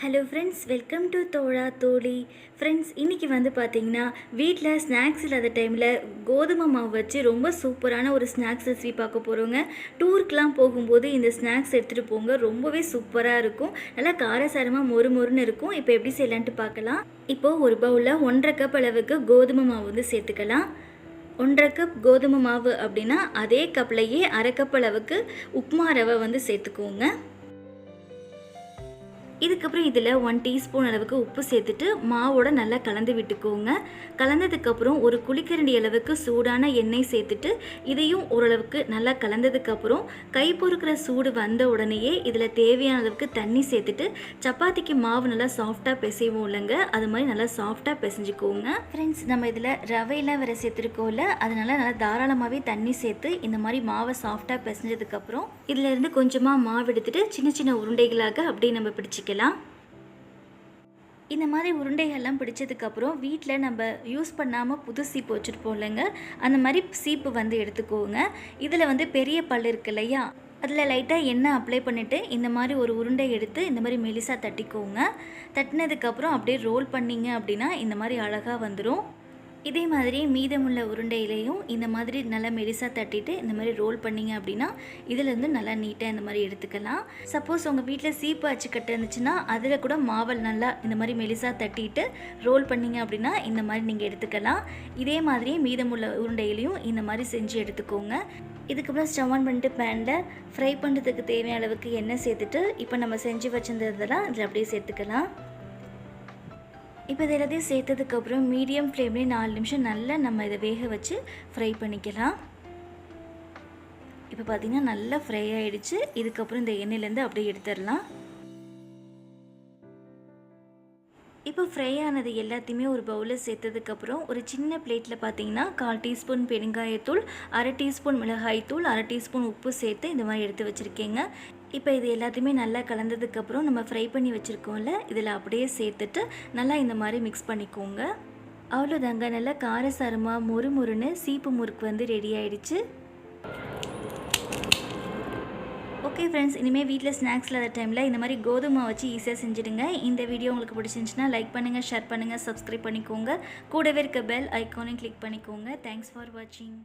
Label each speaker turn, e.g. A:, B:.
A: Hello friends welcome to தோழா தோழி friends இன்றைக்கி வந்து பார்த்தீங்கன்னா வீட்டில் ஸ்நாக்ஸ் இல்லாத டைமில் கோதுமை மாவு வச்சு ரொம்ப சூப்பரான ஒரு ஸ்நாக்ஸ் ரெசிபி பார்க்க போகிறோங்க டூருக்கெலாம் போகும்போது இந்த ஸ்நாக்ஸ் எடுத்துகிட்டு போங்க. ரொம்பவே சூப்பராக இருக்கும். நல்லா காரசாரமாக மொறு மொறுன்னு இருக்கும். இப்போ எப்படி செய்யலான்ட்டு பார்க்கலாம். இப்போது ஒரு பவுலில் ஒன்றரை கப் அளவுக்கு கோதுமை மாவு வந்து சேர்த்துக்கலாம். ஒன்றரை கப் கோதுமை மாவு அப்படின்னா அதே கப்லையே அரை கப் அளவுக்கு உப்புமா ரவை வந்து சேர்த்துக்கோங்க. இதுக்கப்புறம் இதில் ஒன் டீஸ்பூன் அளவுக்கு உப்பு சேர்த்துட்டு மாவோட நல்லா கலந்து விட்டுக்கோங்க. கலந்ததுக்கப்புறம் ஒரு குளிக்கரண்டி அளவுக்கு சூடான எண்ணெய் சேர்த்துட்டு இதையும் ஓரளவுக்கு நல்லா கலந்ததுக்கப்புறம் கை பொறுக்கிற சூடு வந்த உடனேயே இதில் தேவையான அளவுக்கு தண்ணி சேர்த்துட்டு சப்பாத்திக்கு மாவு நல்லா சாஃப்டாக பிசைவோம் இல்லைங்க. அது மாதிரி நல்லா சாஃப்டாக பிசைஞ்சுக்கோங்க. ஃப்ரெண்ட்ஸ் நம்ம இதில் ரவையெல்லாம் வேறு சேர்த்துருக்கோம்ல அதனால நல்லா தாராளமாகவே தண்ணி சேர்த்து இந்த மாதிரி மாவை சாஃப்டாக பிசைஞ்சதுக்கப்புறம் இதில் இருந்து கொஞ்சமாக மாவு எடுத்துட்டு சின்ன சின்ன உருண்டைகளாக அப்படியே நம்ம பிடிச்சிக்கலாம். இந்த மாதிரி உருண்டைகள்லாம் பிடிச்சதுக்கப்புறம் வீட்டில் நம்ம யூஸ் பண்ணாமல் புது சீப்பு வச்சுருப்போம் இல்லைங்க? அந்த மாதிரி சீப்பு வந்து எடுத்துக்கோங்க. இதில் வந்து பெரிய பல் இருக்கு இல்லையா? அதில் லைட்டாக எண்ணெய் அப்ளை பண்ணிவிட்டு இந்த மாதிரி ஒரு உருண்டை எடுத்து இந்த மாதிரி மெலிசாக தட்டிக்கோங்க. தட்டினதுக்கப்புறம் அப்படியே ரோல் பண்ணிங்க அப்படின்னா இந்த மாதிரி அழகாக வந்துடும் இதே மாதிரி மீதமுள்ள உருண்டையிலையும் இந்த மாதிரி நல்லா மெலிசாக தட்டிட்டு இந்த மாதிரி ரோல் பண்ணிங்க அப்படின்னா இதுலேருந்து நல்லா நீட்டாக இந்த மாதிரி எடுத்துக்கலாம். சப்போஸ் உங்கள் வீட்டில் சீப்பு அச்சுக்கட்டு இருந்துச்சுன்னா அதில் கூட மாவல் நல்லா இந்த மாதிரி மெலிசாக தட்டிட்டு ரோல் பண்ணிங்க அப்படின்னா இந்த மாதிரி நீங்கள் எடுத்துக்கலாம். இதே மாதிரி மீதமுள்ள உருண்டையிலையும் இந்த மாதிரி செஞ்சு எடுத்துக்கோங்க. இதுக்கப்புறம் ஸ்டவ் ஆன் பண்ணிட்டு பேனில் ஃப்ரை பண்ணுறதுக்கு தேவையான அளவுக்கு எண்ணெய் சேர்த்துட்டு இப்போ நம்ம செஞ்சு வச்சுருந்ததெல்லாம் இதில் அப்படியே சேர்த்துக்கலாம். இப்போ இது எல்லாத்தையும் சேர்த்ததுக்கப்புறம் மீடியம் ஃப்ளேம்லேயே நாலு நிமிஷம் நல்லா நம்ம இதை வேக வச்சு ஃப்ரை பண்ணிக்கலாம். இப்போ பார்த்திங்கன்னா நல்லா ஃப்ரை ஆகிடுச்சு இதுக்கப்புறம் இந்த எண்ணெயிலேருந்து அப்படியே எடுத்துடலாம். இப்போ ஃப்ரை ஆனது எல்லாத்தையுமே ஒரு பவுலில் சேர்த்ததுக்கப்புறம் ஒரு சின்ன பிளேட்டில் பார்த்தீங்கன்னா கால் டீஸ்பூன் பெருங்காயத்தூள் அரை டீஸ்பூன் மிளகாய்த்தூள் அரை டீஸ்பூன் உப்பு சேர்த்து இந்த மாதிரி எடுத்து வச்சுருக்கேங்க. இப்போ இது எல்லாத்தையுமே நல்லா கலந்ததுக்கப்புறம் நம்ம ஃப்ரை பண்ணி வச்சுருக்கோம்ல இதில் அப்படியே சேர்த்துட்டு நல்லா இந்த மாதிரி மிக்ஸ் பண்ணிக்கோங்க. அவ்வளோதாங்க. நல்லா காரசாரமாக மொறு மொறுன்னு சீப்பு முறுக்கு வந்து ரெடி ஆயிடுச்சு. ஓகே ஃப்ரெண்ட்ஸ் இனிமேல் வீட்டில் ஸ்நாக்ஸ் இல்லாத டைமில் இந்த மாதிரி கோதுமை வச்சு ஈஸியாக செஞ்சுடுங்க. இந்த வீடியோ உங்களுக்கு பிடிச்சிருந்துச்சுன்னா லைக் பண்ணுங்கள் ஷேர் பண்ணுங்கள் சப்ஸ்கிரைப் பண்ணிக்கோங்க. கூடவே இருக்க பெல் ஐக்கானையும் கிளிக் பண்ணிக்கோங்க. தேங்க்ஸ் ஃபார் வாட்சிங்